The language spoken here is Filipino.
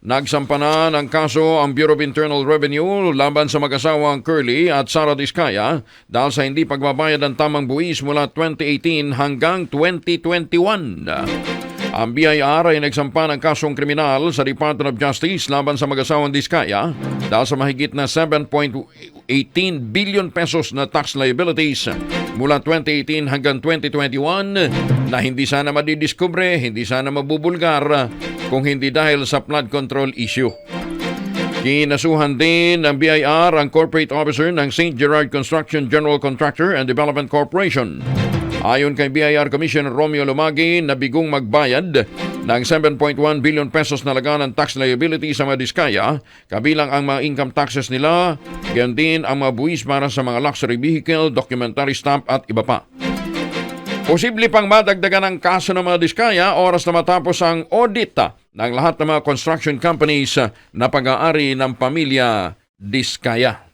Nagsampa na ng kaso ang Bureau of Internal Revenue laban sa mag-asawang Curly at Sara Diskaya dahil sa hindi pagbabayad ng tamang buwis mula 2018 hanggang 2021. Ang BIR ay nagsampa ng kasong kriminal sa Department of Justice laban sa mag-asawang Diskaya dahil sa mahigit na 7.18 billion pesos na tax liabilities mula 2018 hanggang 2021 na hindi sana madidiskubre, hindi sana mabubulgar kung hindi dahil sa flood control issue. Kinasuhan din ng BIR ang corporate officer ng St. Gerard Construction General Contractor and Development Corporation. Ayon kay BIR Commissioner Romeo Lumagi na bigong magbayad ng 7.1 billion pesos na laga ng tax liability sa mga diskaya, kabilang ang mga income taxes nila, gayon din ang mga buwis para sa mga luxury vehicle, documentary stamp at iba pa. Posible pang madagdagan ang kaso ng mga diskaya oras na matapos ang audit ng lahat ng mga construction companies ah, na pag-aari ng pamilya Diskaya.